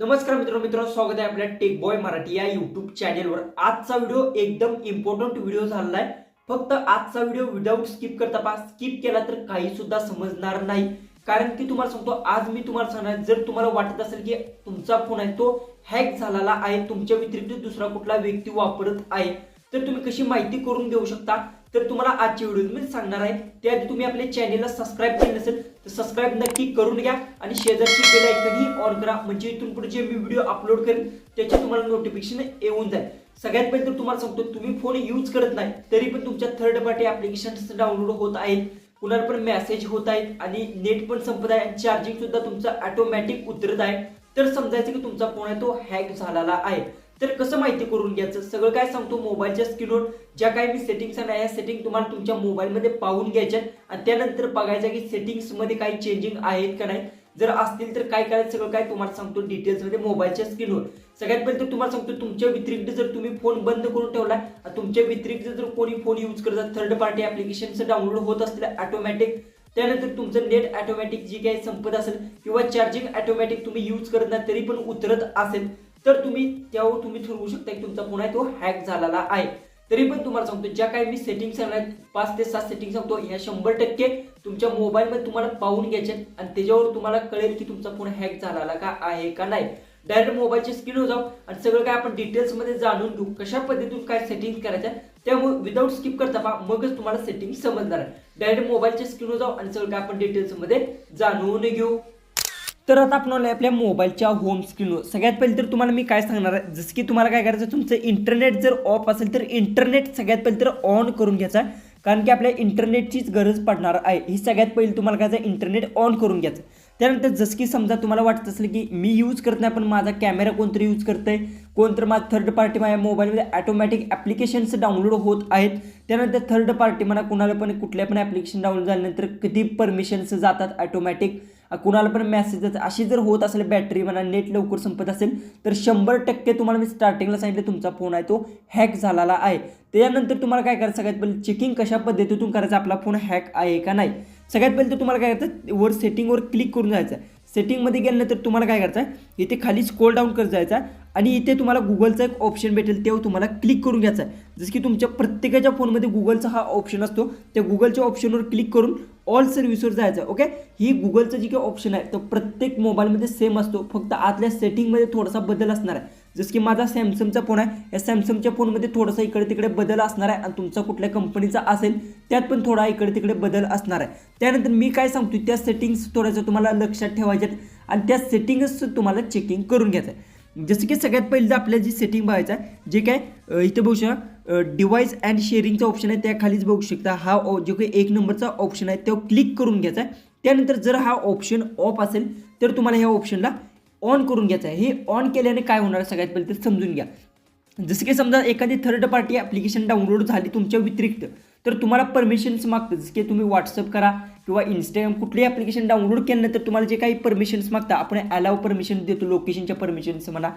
नमस्कार मित्रांनो मित्र स्वागत आहे आपल्या टेक बॉय मराठी या युट्यूब चॅनेलवर आजचा व्हिडिओ एकदम इम्पॉर्टंट व्हिडिओ झालेला आहे. फक्त आजचा व्हिडिओ विदाऊट स्किप करता पहा. स्किप केला तर काही सुद्धा समजणार नाही. कारण की तुम्हाला सांगतो आज मी तुम्हाला सांगणार जर तुम्हाला वाटत असेल की तुमचा फोन आहे तो हॅक झालेला आहे. तुमच्या व्यतिरिक्त दुसरा कुठला व्यक्ती वापरत आहे. तर तुम्ही कशी माहिती करून देऊ शकता? तर तुम्हाला आजच्या व्हिडिओ मी सांगणार आहे. त्याआधी तुम्ही आपल्या चॅनेलला सबस्क्राईब केलं नसेल तर सबस्क्राईब नक्की करून घ्या आणि शेजारची बेल आयकन ऑन करा. म्हणजे इथून पुढे जे मी व्हिडिओ अपलोड करेन त्याचे तुम्हाला नोटिफिकेशन येऊन जाईल. सगळ्यात पहिले तर तुम्हाला सांगतो तुम्ही फोन यूज करत नाही तरी पण तुमच्या थर्ड पार्टी ऍप्लिकेशन डाउनलोड होत आहेत. कुणाला पण मेसेज होत आहेत आणि नेट पण संपत आहे चार्जिंग सुद्धा तुमचं ऑटोमॅटिक उतरत आहे. तर समजायचं की तुमचा फोन आहे तो हॅक झालेला आहे. तर कसं माहिती करून घ्यायचं? सगळं काय सांगतो मोबाईलच्या स्क्रीनवर? ज्या काही मी सेटिंग्स आणल्या या सेटिंग तुम्हाला तुमच्या मोबाईलमध्ये पाहून घ्यायच्या आणि त्यानंतर बघायचं की सेटिंग्समध्ये काही चेंजिंग आहेत का नाही? जर असतील तर काय करायचं? सगळं काय तुम्हाला सांगतो डिटेल्समध्ये मोबाईलच्या स्क्रीनवर. सगळ्यात पहिले तर तुम्हाला सांगतो तुमच्या व्यतिरिक्त जर तुम्ही फोन बंद करून ठेवलाय आणि तुमच्या व्यतिरिक्त जर कोणी फोन यूज करतात थर्ड पार्टी ऍप्लिकेशनचं डाउनलोड होत असलेलं ऑटोमॅटिक त्यानंतर तुमचं नेट ऑटोमॅटिक जी काही संपत असेल किंवा चार्जिंग ऑटोमॅटिक तुम्ही यूज करत नाही तरी पण उतरत असेल. तर तुम्ही त्यावर तुम्ही ठरवू शकता की तुमचा फोन आहे तो हॅक झालेला आहे. तरी पण तुम्हाला सांगतो ज्या काही मी सेटिंग सांगणार पाच ते सात सेटिंग सांगतो ह्या शंभर टक्के तुमच्या मोबाईलमध्ये तुम्हाला पाहून घ्यायचे आणि त्याच्यावर तुम्हाला कळेल की तुमचा फोन हॅक झालेला का आहे का नाही. डायरेक्ट मोबाईलच्या स्क्रीनवर जाऊ आणि सगळं काय आपण डिटेल्समध्ये जाणून घेऊ कशा पद्धतीतून काय सेटिंग करायच्या त्यामुळे विदाऊट स्किप करता पहा मगच तुम्हाला सेटिंग समजणार आहे डायरेक्ट मोबाईलच्या स्क्रीनवर जाऊ आणि सगळं काय आपण डिटेल्समध्ये जाणून घेऊ. तर आता आपण आलोय आपल्या मोबाईलच्या होम स्क्रीनवर सगळ्यात पहिले तर तुम्हाला मी काय सांगणार आहे? जसं की तुम्हाला काय करायचं तुमचं इंटरनेट जर ऑफ असेल तर इंटरनेट सगळ्यात पहिले तर ऑन करून घ्यायचा कारण की आपल्या इंटरनेटचीच गरज पडणार आहे. ही सगळ्यात पहिले तुम्हाला काय इंटरनेट ऑन करून घ्यायचं त्यानंतर जसं की समजा तुम्हाला वाटत असेल की मी यूज करत नाही पण माझा कॅमेरा कोणतरी यूज करतंय. कोणतर माझा थर्ड पार्टी माझ्या मोबाईलमध्ये ॲटोमॅटिक ॲप्लिकेशन्स डाउनलोड होत आहेत. त्यानंतर थर्ड पार्टी म्हणा कुणाला पण कुठल्या पण ॲप्लिकेशन डाउनलोड झाल्यानंतर किती परमिशन्स जातात ॲटोमॅटिक कुणाला पण मेसेज अशी जर होत असेल बॅटरी म्हणा नेट लवकर संपत असेल तर शंभर टक्के तुम्हाला मी स्टार्टिंगला सांगितलं तुमचा फोन आहे तो हॅक झालेला आहे. त्यानंतर तुम्हाला काय करायचं सगळ्यात पहिले चेकिंग कशा पद्धतीतून करायचं आपला फोन हॅक आहे का नाही. सगळ्यात पहिले तर तुम्हाला काय करायचं वर सेटिंगवर क्लिक करून जायचं. सेटिंगमध्ये गेल्यानंतर तुम्हाला काय करायचं आहे इथे खाली स्क्रोल डाऊन करत जायचा. आणि इथे तुम्हाला गुगलचा एक ऑप्शन भेटेल तेव्हा तुम्हाला क्लिक करून घ्यायचं आहे. जसं की तुमच्या प्रत्येकाच्या फोनमध्ये गुगलचा हा ऑप्शन असतो. त्या गुगलच्या ऑप्शनवर क्लिक करून ऑल सर्व्हिसवर जायचं ओके ही गुगलचं जी काही ऑप्शन आहे तो प्रत्येक मोबाईलमध्ये सेम असतो. फक्त आतल्या सेटिंगमध्ये थोडासा बदल असणार आहे. जसं की माझा सॅमसंगचा फोन आहे. या सॅमसंगच्या फोनमध्ये थोडासा इकडे तिकडे बदल असणार आहे आणि तुमचा कुठल्या कंपनीचा असेल त्यात पण थोडा इकडे तिकडे बदल असणार आहे. त्यानंतर मी काय सांगतो त्या सेटिंग्स थोड्याशा तुम्हाला लक्षात ठेवायच्यात आणि त्या सेटिंग्स तुम्हाला चेकिंग करून घ्यायचं आहे. जसं की सगळ्यात पहिलं आपल्याला जी सेटिंग बघायचं आहे जे काय इथं बघू शकता डिवाईस अँड शेअरिंगचा ऑप्शन आहे त्या खालीच बघू शकता. हा ओ- जो काही एक नंबरचा ऑप्शन आहे तो क्लिक करून घ्यायचा आहे. त्यानंतर जर हा ऑप्शन ऑफ असेल तर तुम्हाला ह्या ऑप्शनला ऑन करून घ्यायचं आहे. हे ऑन केल्याने काय होणार सगळ्यात पहिले तर समजून घ्या. जसं की समजा एखादी थर्ड पार्टी ॲप्लिकेशन डाउनलोड झाली तुमच्या व्यतिरिक्त तर तुम्हाला परमिशन्स मागतं जसं की तुम्ही व्हॉट्सअप करा किंवा इंस्टाग्राम कुठलंही ॲप्लिकेशन डाउनलोड केल्यानंतर तुम्हाला जे काही परमिशन्स मागता आपण अलाव परमिशन देतो लोकेशनच्या परमिशन्स म्हणा.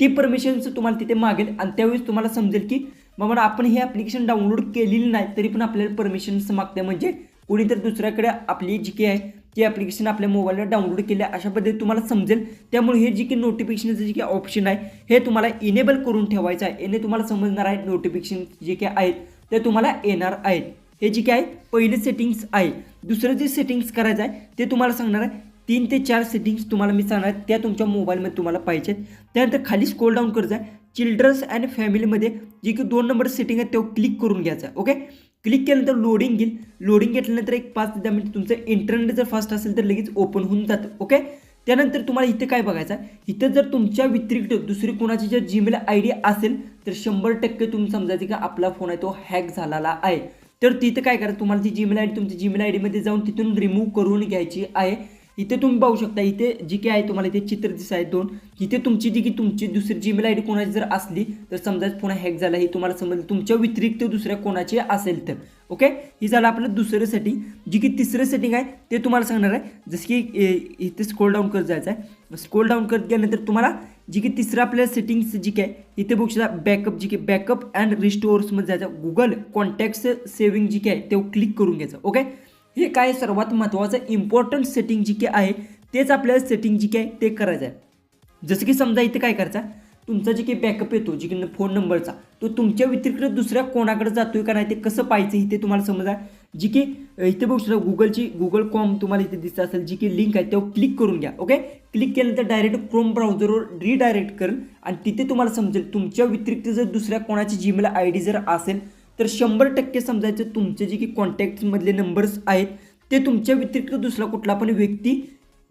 ती परमिशन्स तुम्हाला तिथे मागेल आणि त्यावेळेस तुम्हाला समजेल की बाबा आपण हे ॲप्लिकेशन डाउनलोड केलेली नाही तरी पण आपल्याला परमिशन्स मागते. म्हणजे कोणीतरी दुसऱ्याकडे आपली जी काही आहे ती ॲप्लिकेशन आपल्या मोबाईलवर डाउनलोड केली अशा पद्धतीने तुम्हाला समजेल. त्यामुळे हे जी की नोटिफिकेशनचं जे काही ऑप्शन आहे हे तुम्हाला इनेबल करून ठेवायचं आहे. याने तुम्हाला समजणार आहे नोटिफिकेशन जे काही आहेत ते तुम्हाला येणार आहेत. हे जी काय आहे पहिले सेटिंग्स आहे दुसरं जे सेटिंग्स करायचं आहे ते तुम्हाला सांगणार आहे. तीन ते चार सेटिंग्स तुम्हाला मी सांगणार आहे त्या तुमच्या मोबाईलमध्ये तुम्हाला पाहिजेत त्यानंतर खाली स्क्रोल डाऊन करायचं आहे चिल्ड्रन्स अँड फॅमिलीमध्ये जे की दोन नंबर सेटिंग आहे तो क्लिक करून घ्यायचा ओके क्लिक केल्यानंतर लोडिंग येईल. लोडिंग घेतल्यानंतर एक पाच ते दहा मिनिट तुमचं इंटरनेट जर फास्ट असेल तर लगेच ओपन होऊन जातं ओके त्यानंतर तुम्हाला इथे काय बघायचं आहे? इथं जर तुमच्या व्यतिरिक्त दुसरी कोणाची जर जीमेल आय डी असेल तर शंभर टक्के तुम्ही समजायचं की आपला फोन आहे तो हॅक झालेला आहे. तर तिथं काय करा तुम्हाला ती जीमेल आय डी तुमची जीमेल आय डीमध्ये जाऊन तिथून रिमूव्ह करून घ्यायची आहे. इथे तुम्ही पाहू शकता इथे जी काही आहे तुम्हाला इथे चित्र दिसत आहे दोन. इथे तुमची जी की तुमची दुसरी जीमेल आय डी कोणाची जर असली तर समजा पुन्हा हॅक झाला हे तुम्हाला समजेल. तुमच्या व्यतिरिक्त दुसऱ्या कोणाची असेल तर. ओके ही झालं आपलं दुसरं सेटिंग जी की तिसरं सेटिंग आहे ते तुम्हाला सांगणार आहे. जसं की इथे स्क्रोल डाऊन करत जायचं आहे. स्क्रोल डाऊन करत गेल्यानंतर तुम्हाला जी की तिसरं आपल्या सेटिंग्स जी काय इथे बघू शकता बॅकअप जी की बॅकअप अँड रिस्टोअर्समध्ये जायचं. गुगल कॉन्टॅक्ट सेव्हिंग जी काय ते क्लिक करून घ्यायचं. ओके हे काय सर्वात महत्त्वाचं इम्पॉर्टंट सेटिंग जी काय आहे तेच आपल्याला सेटिंग जी काय ते करायचं आहे जसं की समजा इथे काय करायचं? तुमचा जे काही बॅकअप येतो जे की फोन नंबरचा तो तुमच्या व्यतिरिक्त दुसऱ्या कोणाकडे जातोय का नाही ते कसं पाहायचं इथे तुम्हाला समजा जी की इथे बघू शकता गुगलची गुगल कॉम तुम्हाला इथे दिसत असेल जी की लिंक आहे तेव्हा क्लिक करून घ्या ओके क्लिक केल्यानंतर डायरेक्ट क्रोम ब्राउझरवर रिडायरेक्ट करेल. आणि तिथे तुम्हाला समजेल तुमच्या व्यतिरिक्त जर दुसऱ्या कोणाची जीमेल आय डी जर असेल तर शंभर टक्के समजायचं तुमचे जे की कॉन्टॅक्टमधले नंबर्स आहेत ते तुमच्या व्यतिरिक्त दुसरा कुठला पण व्यक्ती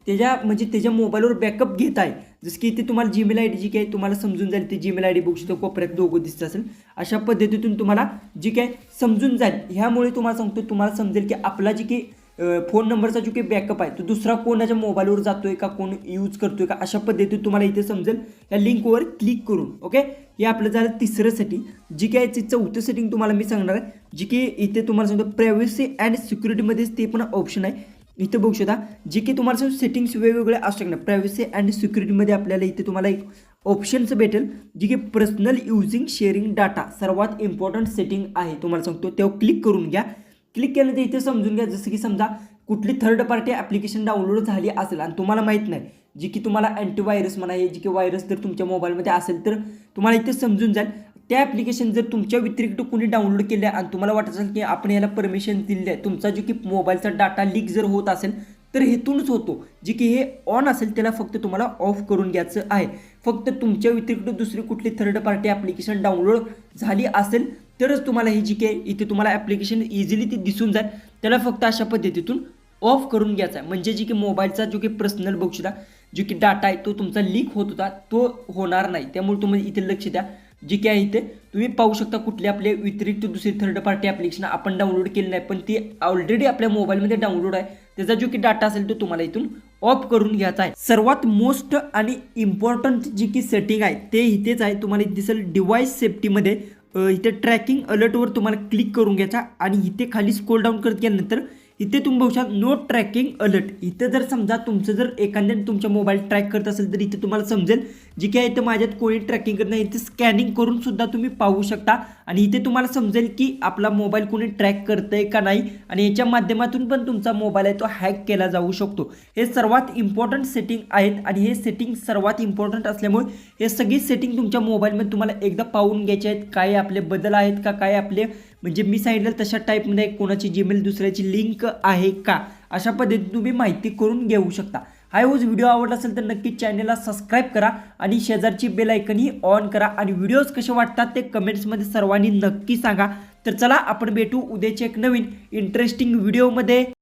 त्याच्या म्हणजे त्याच्या मोबाईलवर बॅकअप घेत आहे. जसं की इथे तुम्हाला जीमेल आय डी जी काय तुम्हाला समजून जाईल ते जीमेल आय डी बघू शकतो कोपऱ्यात दोघं दिसत असेल. अशा पद्धतीतून तुम्हाला जी काय समजून जाईल ह्यामुळे तुम्हाला सांगतो तुम्हाला समजेल की आपला जी की फोन नंबरचा जो काही बॅकअप आहे तो दुसरा कोणाच्या मोबाईलवर जातो आहे का कोण यूज करतो आहे का अशा पद्धतीत तुम्हाला इथे समजेल. या लिंकवर क्लिक करून ओके हे आपलं झालं तिसरं सेटिंग जी काय याची चौथं सेटिंग तुम्हाला मी सांगणार आहे जी की इथे तुम्हाला सांगतो प्रायव्हसी अँड सिक्युरिटीमध्येच ते पण ऑप्शन आहे. इथे बघू शकता जे की तुम्हाला सेटिंग्स वेगवेगळे असू शकणार. प्रायव्हसी अँड सिक्युरिटीमध्ये आपल्याला इथे तुम्हाला एक ऑप्शन्स भेटेल जी की पर्सनल युझिंग शेअरिंग डाटा सर्वात इम्पॉर्टंट सेटिंग आहे. तुम्हाला सांगतो तेव्हा क्लिक करून घ्या. क्लिक केलं तर इथे समजून घ्या जसं की समजा कुठली थर्ड पार्टी ॲप्लिकेशन डाउनलोड झाली असेल आणि तुम्हाला माहीत नाही जी की तुम्हाला अँटीव्हायरस म्हणा हे जी की व्हायरस जर तुमच्या मोबाईलमध्ये असेल तर तुम्हाला इथे समजून जाईल. त्या ॲप्लिकेशन जर तुमच्या व्यतिरिक्त कोणी डाउनलोड केले आणि तुम्हाला वाटत असेल की आपण याला परमिशन दिली आहे तुमचा जो की मोबाईलचा डाटा लीक जर होत असेल तर हेतूनच होतो. जे की हे ऑन असेल त्याला फक्त तुम्हाला ऑफ करून घ्यायचं आहे. फक्त तुमच्या व्यतिरिक्त दुसरी कुठली थर्ड पार्टी ॲप्लिकेशन डाउनलोड झाली असेल तरच तुम्हाला ही जी काही इथे तुम्हाला ॲप्लिकेशन इझिली ती दिसून जाईल. त्याला फक्त अशा पद्धतीतून ऑफ करून घ्यायचा आहे. म्हणजे जी की मोबाईलचा जो की पर्सनल बघू जो की डाटा आहे तो तुमचा लीक होत होता तो होणार नाही. त्यामुळे तुम्ही इथे लक्ष द्या. जी की आहे इथे तुम्ही पाहू शकता कुठले आपले व्यतिरिक्त दुसरी थर्ड पार्टी ॲप्लिकेशन आपण डाउनलोड केली नाही पण ती ऑलरेडी आपल्या मोबाईलमध्ये डाउनलोड आहे. त्याचा जो की डाटा असेल तो तुम्हाला इथून ऑफ करून घ्यायचा आहे. सर्वात मोस्ट आणि इम्पॉर्टंट जी की सेटिंग आहे ते इथेच आहे. तुम्हाला दिसेल डिव्हाइस सेफ्टीमध्ये इथे ट्रॅकिंग अलर्टवर तुम्हाला क्लिक करून घ्यायचा आणि इथे खाली स्कोल डाऊन करत गेल्यानंतर इथे तुम्ही बघू शकता नो ट्रॅकिंग अलर्ट इथे जर समजा तुमचं जर एखाद्याने तुमच्या मोबाईल ट्रॅक करत असेल तर इथे तुम्हाला समजेल जी काय इथं माझ्यात कोणी ट्रॅकिंग करत नाही इथे स्कॅनिंग करून सुद्धा तुम्ही पाहू शकता. आणि इथे तुम्हाला समजेल की आपला मोबाईल कोणी ट्रॅक करतंय का नाही आणि याच्या माध्यमातून पण तुमचा मोबाईल आहे तो हॅक केला जाऊ शकतो. हे सर्वात इम्पॉर्टंट सेटिंग आहेत आणि हे सेटिंग सर्वात इम्पॉर्टंट असल्यामुळे हे सगळी सेटिंग तुमच्या मोबाईलमध्ये तुम्हाला एकदा पाहून घ्यायचे आहेत. काय आपले बदल आहेत का काय आपले म्हणजे मी सांगितलं तशा टाईपमध्ये कोणाची जीमेल दुसऱ्याची लिंक आहे का? अशा पद्धतीने तुम्ही माहिती करून घेऊ शकता. हाय होज व्हिडिओ आवडला असेल तर नक्की चॅनलला सबस्क्राईब करा आणि शेजारची बेल आयकनही ऑन करा. आणि व्हिडिओज कसे वाटतात ते कमेंट्समध्ये सर्वांनी नक्की सांगा. तर चला आपण भेटू उद्याच्या एक नवीन इंटरेस्टिंग व्हिडिओमध्ये